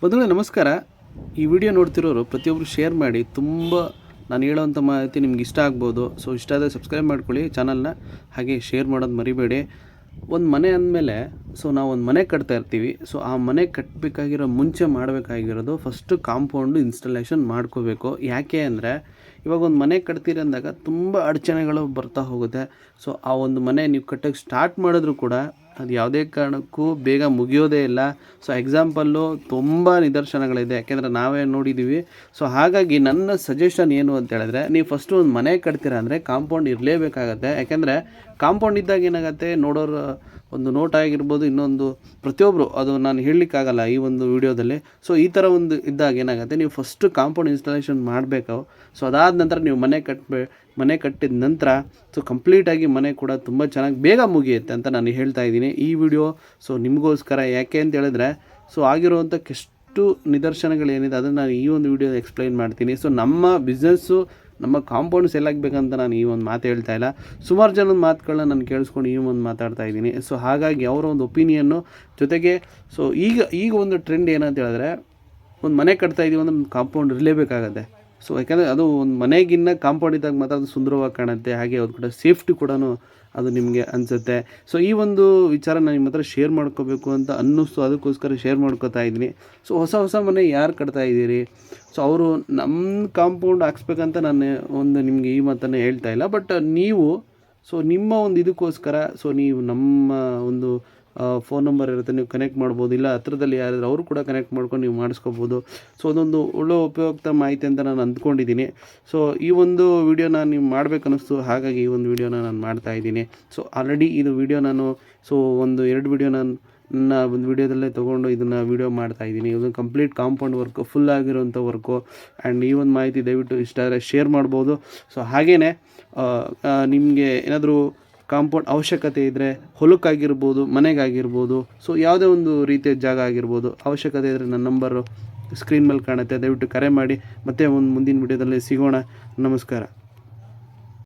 ಬಂಧುಗಳೇ, ನಮಸ್ಕಾರ. ಈ ವಿಡಿಯೋ ನೋಡ್ತಿರೋರು ಪ್ರತಿಯೊಬ್ಬರು ಶೇರ್ ಮಾಡಿ, ತುಂಬ ನಾನು ಹೇಳೋವಂಥ ಮಾಹಿತಿ ನಿಮ್ಗೆ ಇಷ್ಟ ಆಗ್ಬೋದು. ಸೊ ಇಷ್ಟ ಆದರೆ ಸಬ್ಸ್ಕ್ರೈಬ್ ಮಾಡ್ಕೊಳ್ಳಿ ಚಾನಲ್ನ ಹಾಗೆ ಶೇರ್ ಮಾಡೋದು ಮರಿಬೇಡಿ. ಒಂದು ಮನೆ ಅಂದಮೇಲೆ ಸೊ ನಾವು ಒಂದು ಮನೆ ಕಟ್ತಾ ಇರ್ತೀವಿ. ಸೊ ಆ ಮನೆ ಕಟ್ಟಬೇಕಾಗಿರೋ ಮುಂಚೆ ಮಾಡಬೇಕಾಗಿರೋದು ಫಸ್ಟು ಕಾಂಪೌಂಡು ಇನ್ಸ್ಟಾಲೇಷನ್ ಮಾಡ್ಕೋಬೇಕು. ಯಾಕೆ ಅಂದರೆ, ಇವಾಗ ಒಂದು ಮನೆ ಕಟ್ತೀರಿ ಅಂದಾಗ ತುಂಬ ಅಡಚಣೆಗಳು ಬರ್ತಾ ಹೋಗುತ್ತೆ. ಸೊ ಆ ಒಂದು ಮನೆ ನೀವು ಕಟ್ಟೋಕ್ಕೆ ಸ್ಟಾರ್ಟ್ ಮಾಡಿದ್ರು ಕೂಡ ಅದು ಯಾವುದೇ ಕಾರಣಕ್ಕೂ ಬೇಗ ಮುಗಿಯೋದೇ ಇಲ್ಲ. ಸೊ ಎಕ್ಸಾಂಪಲ್ಲು ತುಂಬ ನಿದರ್ಶನಗಳಿದೆ. ಯಾಕೆಂದರೆ ನಾವೇ ನೋಡಿದ್ದೀವಿ ಸೊ ಹಾಗಾಗಿ ನನ್ನ ಸಜೆಷನ್ ಏನು ಅಂತ ಹೇಳಿದ್ರೆ, ನೀವು ಫಸ್ಟು ಒಂದು ಮನೆ ಕಟ್ತೀರಾ ಅಂದರೆ ಕಾಂಪೌಂಡ್ ಇರಲೇಬೇಕಾಗತ್ತೆ. ಯಾಕೆಂದರೆ ಕಾಂಪೌಂಡ್ ಇದ್ದಾಗ ಏನಾಗುತ್ತೆ? ನೋಡೋರು ಒಂದು ನೋಟ ಆಗಿರ್ಬೋದು, ಇನ್ನೊಂದು ಪ್ರತಿಯೊಬ್ಬರು ಅದು ನಾನು ಹೇಳಲಿಕ್ಕಾಗಲ್ಲ ಈ ಒಂದು ವಿಡಿಯೋದಲ್ಲಿ. ಸೊ ಈ ಥರ ಒಂದು ಇದ್ದಾಗ ಏನಾಗುತ್ತೆ? ನೀವು ಫಸ್ಟು ಕಾಂಪೌಂಡ್ ಇನ್ಸ್ಟಾಲೇಷನ್ ಮಾಡಬೇಕು. ಸೊ ಅದಾದ ನಂತರ ನೀವು ಮನೆ ಕಟ್ಟಬೇ ಮನೆ ಕಟ್ಟಿದ ನಂತರ ಸೊ ಕಂಪ್ಲೀಟಾಗಿ ಮನೆ ಕೂಡ ತುಂಬ ಚೆನ್ನಾಗಿ ಬೇಗ ಮುಗಿಯುತ್ತೆ ಅಂತ ನಾನು ಹೇಳ್ತಾ ಇದ್ದೀನಿ ಈ ವಿಡಿಯೋ ಸೊ ನಿಮಗೋಸ್ಕರ ಯಾಕೆ ಅಂತ ಹೇಳಿದ್ರೆ ಸೊ ಆಗಿರುವಂಥ ಕೆಷ್ಟು ನಿದರ್ಶನಗಳೇನಿದೆ ಅದನ್ನು ನಾನು ಈ ಒಂದು ವಿಡಿಯೋ ಎಕ್ಸ್ಪ್ಲೈನ್ ಮಾಡ್ತೀನಿ. ಸೊ ನಮ್ಮ ಬಿಸ್ನೆಸ್ಸು ನಮ್ಮ ಕಾಂಪೌಂಡ್ ಸೆಲ್ ನಾನು ಈ ಒಂದು ಮಾತು ಹೇಳ್ತಾ ಇಲ್ಲ. ಸುಮಾರು ಜನದ ಮಾತುಗಳನ್ನ ನಾನು ಕೇಳಿಸ್ಕೊಂಡು ಈ ಒಂದು ಮಾತಾಡ್ತಾ ಇದ್ದೀನಿ. ಸೊ ಹಾಗಾಗಿ ಅವರ ಒಂದು ಒಪಿನಿಯನ್ನು ಜೊತೆಗೆ ಸೊ ಈಗ ಈಗ ಒಂದು ಟ್ರೆಂಡ್ ಏನಂತ ಹೇಳಿದ್ರೆ, ಒಂದು ಮನೆ ಕಟ್ತಾ ಇದೀವಿ ಅಂದರೆ ಒಂದು ಕಾಂಪೌಂಡ್ ಇರಲೇಬೇಕಾಗತ್ತೆ. ಸೊ ಯಾಕಂದರೆ ಅದು ಒಂದು ಮನೆಗಿನ್ನ ಕಾಂಪೌಂಡ್ ಇದ್ದಾಗ ಮಾತ್ರ ಅದು ಸುಂದರವಾಗಿ ಕಾಣುತ್ತೆ. ಹಾಗೆ ಅದು ಕೂಡ ಸೇಫ್ಟಿ ಕೂಡ ಅದು ನಿಮಗೆ ಅನಿಸುತ್ತೆ. ಸೊ ಈ ಒಂದು ವಿಚಾರ ನಾನು ನಿಮ್ಮ ಹತ್ರ ಶೇರ್ ಮಾಡ್ಕೋಬೇಕು ಅಂತ ಅನ್ನಿಸ್ತು. ಅದಕ್ಕೋಸ್ಕರ ಶೇರ್ ಮಾಡ್ಕೋತಾ ಇದ್ದೀನಿ. ಸೊ ಹೊಸ ಹೊಸ ಮನೆ ಯಾರು ಕಟ್ತಾ ಇದ್ದೀರಿ? ಸೊ ಅವರು ನಮ್ಮ ಕಾಂಪೌಂಡ್ ಹಾಕ್ಸ್ಬೇಕಂತ ನಾನು ಒಂದು ನಿಮಗೆ ಈ ಮಾತನ್ನು ಹೇಳ್ತಾ ಇಲ್ಲ. ಬಟ್ ನೀವು ಸೊ ನಿಮ್ಮ ಒಂದು ಇದಕ್ಕೋಸ್ಕರ ಸೊ ನೀವು ನಮ್ಮ ಒಂದು ಫೋನ್ ನಂಬರ್ ಇರುತ್ತೆ, ನೀವು ಕನೆಕ್ಟ್ ಮಾಡ್ಬೋದು. ಇಲ್ಲ, ಹತ್ರದಲ್ಲಿ ಯಾರಾದರೂ ಅವರು ಕೂಡ ಕನೆಕ್ಟ್ ಮಾಡ್ಕೊಂಡು ನೀವು ಮಾಡಿಸ್ಕೋಬೋದು. ಸೊ ಅದೊಂದು ಒಳ್ಳೆ ಉಪಯುಕ್ತ ಮಾಹಿತಿ ಅಂತ ನಾನು ಅಂದ್ಕೊಂಡಿದ್ದೀನಿ. ಸೊ ಈ ಒಂದು ವಿಡಿಯೋನ ನೀವು ಮಾಡಬೇಕನ್ನಿಸ್ತು. ಹಾಗಾಗಿ ಈ ಒಂದು ವಿಡಿಯೋನ ನಾನು ಮಾಡ್ತಾ ಇದ್ದೀನಿ. ಸೊ ಆಲ್ರೆಡಿ ಇದು ವಿಡಿಯೋ ನಾನು ಸೊ ಒಂದು ಎರಡು ವಿಡಿಯೋ ನಾನು, ನನ್ನ ಒಂದು ವಿಡಿಯೋದಲ್ಲೇ ತೊಗೊಂಡು ಇದನ್ನು ವೀಡಿಯೋ ಮಾಡ್ತಾ ಇದ್ದೀನಿ. ಇದು ಕಂಪ್ಲೀಟ್ ಕಾಂಪೌಂಡ್ ವರ್ಕು ಫುಲ್ ಆಗಿರುವಂಥ ವರ್ಕು ಆ್ಯಂಡ್ ಈ ಒಂದು ಮಾಹಿತಿ ದಯವಿಟ್ಟು ಇಷ್ಟ ಆದರೆ ಶೇರ್ ಮಾಡ್ಬೋದು ಸೊ ಹಾಗೆಯೇ ನಿಮಗೆ ಏನಾದರೂ ಕಾಂಪೌಂಡ್ ಅವಶ್ಯಕತೆ ಇದ್ದರೆ ಹೊಲಕ್ಕಾಗಿರ್ಬೋದು ಮನೆಗಾಗಿರ್ಬೋದು ಸೊ ಯಾವುದೇ ಒಂದು ರೀತಿಯ ಜಾಗ ಆಗಿರ್ಬೋದು, ಅವಶ್ಯಕತೆ ಇದ್ದರೆ ನನ್ನ ನಂಬರು ಸ್ಕ್ರೀನ್ ಮೇಲೆ ಕಾಣುತ್ತೆ. ದಯವಿಟ್ಟು ಕರೆ ಮಾಡಿ. ಮತ್ತೆ ಒಂದು ಮುಂದಿನ ವಿಡಿಯೋದಲ್ಲಿ ಸಿಗೋಣ. ನಮಸ್ಕಾರ.